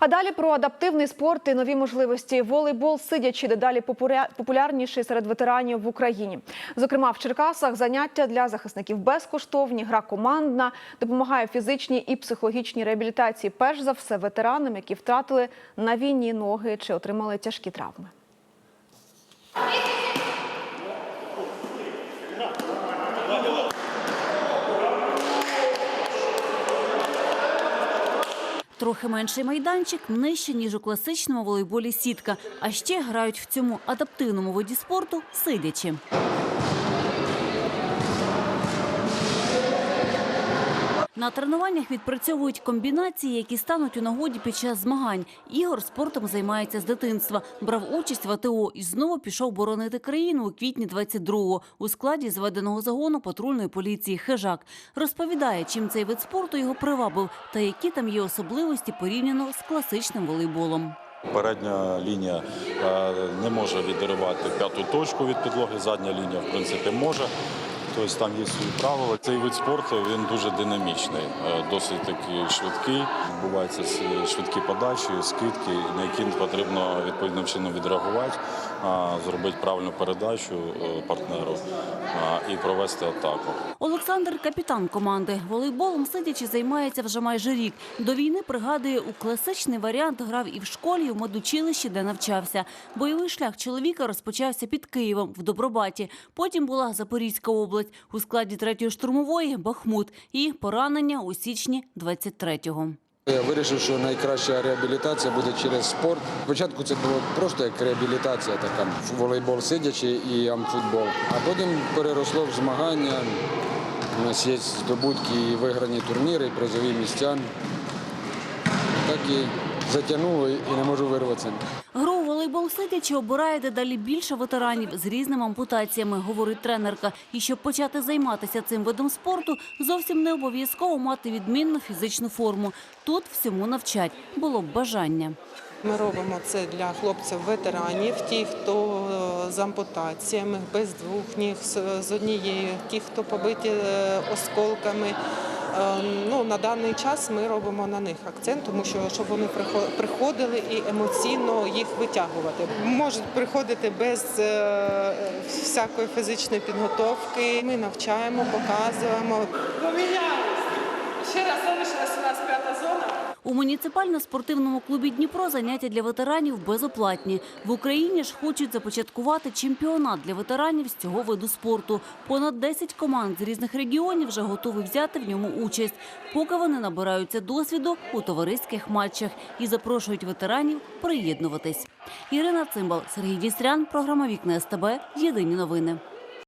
А далі про адаптивний спорт і нові можливості. Волейбол сидячи дедалі популя- популярніший серед ветеранів в Україні. Зокрема, в Черкасах заняття для захисників безкоштовні, гра командна, допомагає фізичній і психологічній реабілітації. Перш за все ветеранам, які втратили на війні ноги чи отримали тяжкі травми. Трохи менший майданчик, нижче, ніж у класичному волейболі сітка. А ще грають в цьому адаптивному виді спорту сидячи. На тренуваннях відпрацьовують комбінації, які стануть у нагоді під час змагань. Ігор спортом займається з дитинства. Брав участь в АТО і знову пішов боронити країну у квітні 22-го у складі зведеного загону патрульної поліції Хижак. Розповідає, чим цей вид спорту його привабив та які там є особливості порівняно з класичним волейболом. Передня лінія е, не може відривати п'яту точку від підлоги, задня лінія, в принципі, може. Тобто там є свої правила. Цей вид спорту він дуже динамічний, е, досить такий швидкий. Відбуваються с- швидкі подачі, скидки, на які потрібно відповідним чином відреагувати, зробити правильну передачу е, партнеру і провести атаку. Олександр капітан команди. Волейболом сидячи займається вже майже рік. До війни пригадує, у класичний варіант грав і в школі, і в медучилищі, де навчався. Бойовий шлях чоловіка розпочався під Києвом в Добробаті. Потім була Запорізька область у складі третьої штурмової Бахмут і поранення у січні 23-го. Я вирішив, що найкраща реабілітація буде через спорт. Спочатку це було просто як реабілітація, така волейбол сидячи і амфутбол. А потім переросло в змагання. У нас є здобутки і виграні турніри, і призові місця. Так і затягнуло і не можу вирватися. Гру сидячи обирає дедалі більше ветеранів з різними ампутаціями, говорить тренерка. І щоб почати займатися цим видом спорту, зовсім не обов'язково мати відмінну фізичну форму. Тут всьому навчать було б бажання. Ми робимо це для хлопців-ветеранів, ті, хто е, з ампутаціями, без двох ніг, з з однією, ті, хто побиті е, осколками. Е, Ну, на даний час ми робимо на них акцент, тому що щоб вони прихо- приходили і емоційно їх витягувати. Можуть приходити без е, всякої фізичної підготовки. Ми навчаємо, показуємо. Ще раз залишилась у нас зона. У муніципально-спортивному клубі Дніпро заняття для ветеранів безоплатні. В Україні ж хочуть започаткувати чемпіонат для ветеранів з цього виду спорту. Понад 10 команд з різних регіонів вже готові взяти в ньому участь, поки вони набираються досвіду у товариських матчах і запрошують ветеранів приєднуватись. Ірина Цимбал, Сергій Дістрян, програма Вікна СТБ. Єдині новини.